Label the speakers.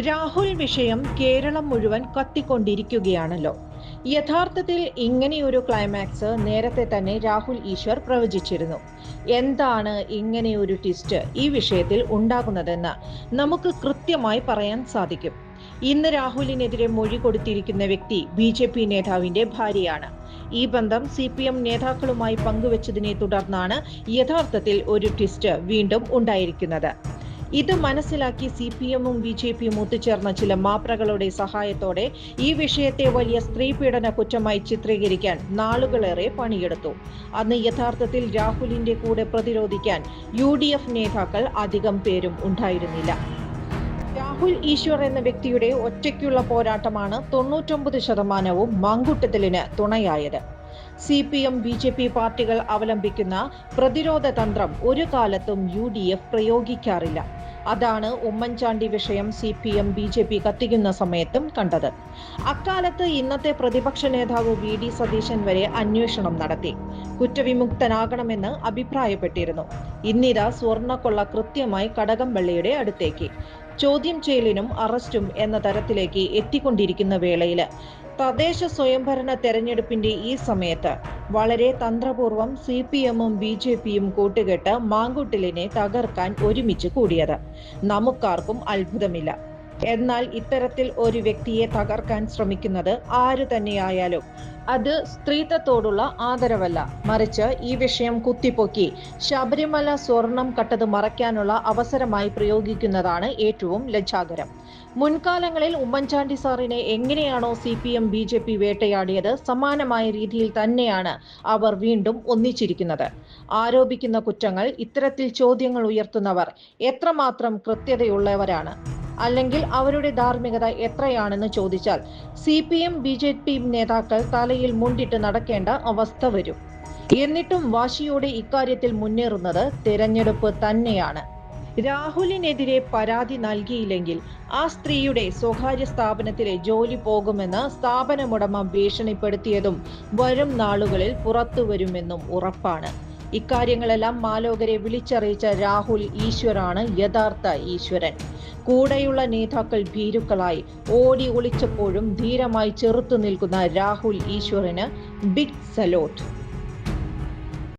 Speaker 1: രാഹുൽ വിഷയം കേരളം മുഴുവൻ കത്തിക്കൊണ്ടിരിക്കുകയാണല്ലോ. യഥാർത്ഥത്തിൽ ഇങ്ങനെയൊരു ക്ലൈമാക്സ് നേരത്തെ തന്നെ രാഹുൽ ഈശ്വർ പ്രവചിച്ചിരുന്നു. എന്താണ് ഇങ്ങനെയൊരു ട്വിസ്റ്റ് ഈ വിഷയത്തിൽ ഉണ്ടാകുന്നതെന്ന് നമുക്ക് കൃത്യമായി പറയാൻ സാധിക്കും. ഇന്ന് രാഹുലിനെതിരെ മൊഴി കൊടുത്തിരിക്കുന്ന വ്യക്തി ബി ജെ പി നേതാവിന്റെ ഭാര്യയാണ്. ഈ ബന്ധം സി പി എം നേതാക്കളുമായി പങ്കുവച്ചതിനെ തുടർന്നാണ് യഥാർത്ഥത്തിൽ ഒരു ട്വിസ്റ്റ് വീണ്ടും ഉണ്ടായിരിക്കുന്നത്. ഇത് മനസ്സിലാക്കി സി പി എമ്മും ബി ജെ പിയും ഒത്തുചേർന്ന ചില മാപ്രകളുടെ സഹായത്തോടെ ഈ വിഷയത്തെ വലിയ സ്ത്രീ പീഡന കുറ്റമായി ചിത്രീകരിക്കാൻ നാളുകളേറെ പണിയെടുത്തു. അന്ന് യഥാർത്ഥത്തിൽ രാഹുലിന്റെ കൂടെ പ്രതിരോധിക്കാൻ യു ഡി എഫ് നേതാക്കൾ അധികം പേരും ഉണ്ടായിരുന്നില്ല. രാഹുൽ ഈശ്വർ എന്ന വ്യക്തിയുടെ ഒറ്റയ്ക്കുള്ള പോരാട്ടമാണ് തൊണ്ണൂറ്റൊമ്പത് ശതമാനവും മങ്കുട്ടത്തിലിന് തുണയായത്. C P M B J P പാർട്ടികൾ അവലംബിക്കുന്ന പ്രതിരോധ തന്ത്രം ഒരു കാലത്തും യു ഡി എഫ് പ്രയോഗിക്കാറില്ല. അതാണ് ഉമ്മൻചാണ്ടി വിഷയം C P M B J P കത്തിക്കുന്ന സമയത്തും കണ്ടത്. അക്കാലത്ത് ഇന്നത്തെ പ്രതിപക്ഷ നേതാവ് വി ഡി സതീശൻ വരെ അന്വേഷണം നടത്തി. കുറ്റവിമുക്തനാകണമെന്ന് അഭിപ്രായപ്പെട്ടിരുന്നു. ഇന്നിതാ സ്വർണക്കൊള്ള കൃത്യമായി കടകംപള്ളിയുടെ അടുത്തേക്ക്. ചോദ്യം ചെയ്യലിനും അറസ്റ്റും എന്ന തരത്തിലേക്ക് എത്തിക്കൊണ്ടിരിക്കുന്ന വേളയിൽ തദ്ദേശ സ്വയംഭരണ തെരഞ്ഞെടുപ്പിന്റെ ഈ സമയത്ത് വളരെ തന്ത്രപൂർവം സി പി എമ്മും ബി ജെ പിയും കൂട്ടുകെട്ട് മാങ്കുട്ടിലിനെ തകർക്കാൻ ഒരുമിച്ച് കൂടിയത്. നമുക്കാർക്കും അത്ഭുതമില്ല. എന്നാൽ ഇത്തരത്തിൽ ഒരു വ്യക്തിയെ തകർക്കാൻ ശ്രമിക്കുന്നത് ആര് തന്നെയായാലും. അത് സ്ത്രീത്വത്തോടുള്ള ആദരവല്ല. മറിച്ച് ഈ വിഷയം കുത്തിപ്പൊക്കി. ശബരിമല സ്വർണം കട്ടത് മറയ്ക്കാനുള്ള അവസരമായി പ്രയോഗിക്കുന്നതാണ് ഏറ്റവും ലജ്ജാകരം. മുൻകാലങ്ങളിൽ ഉമ്മൻചാണ്ടി സാറിനെ എങ്ങനെയാണോ C P M B J P വേട്ടയാടിയത് സമാനമായ രീതിയിൽ തന്നെയാണ് അവർ വീണ്ടും ഒന്നിച്ചിരിക്കുന്നത്. ആരോപിക്കുന്ന കുറ്റങ്ങൾ ഇത്തരത്തിൽ ചോദ്യങ്ങൾ ഉയർത്തുന്നവർ എത്രമാത്രം കൃത്യതയുള്ളവരാണ്? അല്ലെങ്കിൽ അവരുടെ ധാർമ്മികത എത്രയാണെന്ന് ചോദിച്ചാൽ C P M B J P നേതാക്കൾ തലയിൽ മുണ്ടിട്ട് നടക്കേണ്ട അവസ്ഥ വരും. എന്നിട്ടും വാശിയോടെ ഇക്കാര്യത്തിൽ മുന്നേറുന്നത് തിരഞ്ഞെടുപ്പ് തന്നെയാണ്. രാഹുലിനെതിരെ പരാതി നൽകിയില്ലെങ്കിൽ ആ സ്ത്രീയുടെ സ്വകാര്യ സ്ഥാപനത്തിലെ ജോലി പോകുമെന്ന് സ്ഥാപനമുടമ ഭീഷണിപ്പെടുത്തിയതും വരും നാളുകളിൽ പുറത്തുവരുമെന്നും ഉറപ്പാണ്. ഇക്കാര്യങ്ങളെല്ലാം മാലോകരെ വിളിച്ചറിയിച്ച രാഹുൽ ഈശ്വരാണ് യഥാർത്ഥ ഈശ്വരൻ. കൂടെയുള്ള നേതാക്കൾ ഭീരുക്കളായി. ഓടി ഒളിച്ചപ്പോഴും ധീരമായി ചെറുത്തു നിൽക്കുന്ന രാഹുൽ ഈശ്വറിന് ബിഗ് സലോട്ട്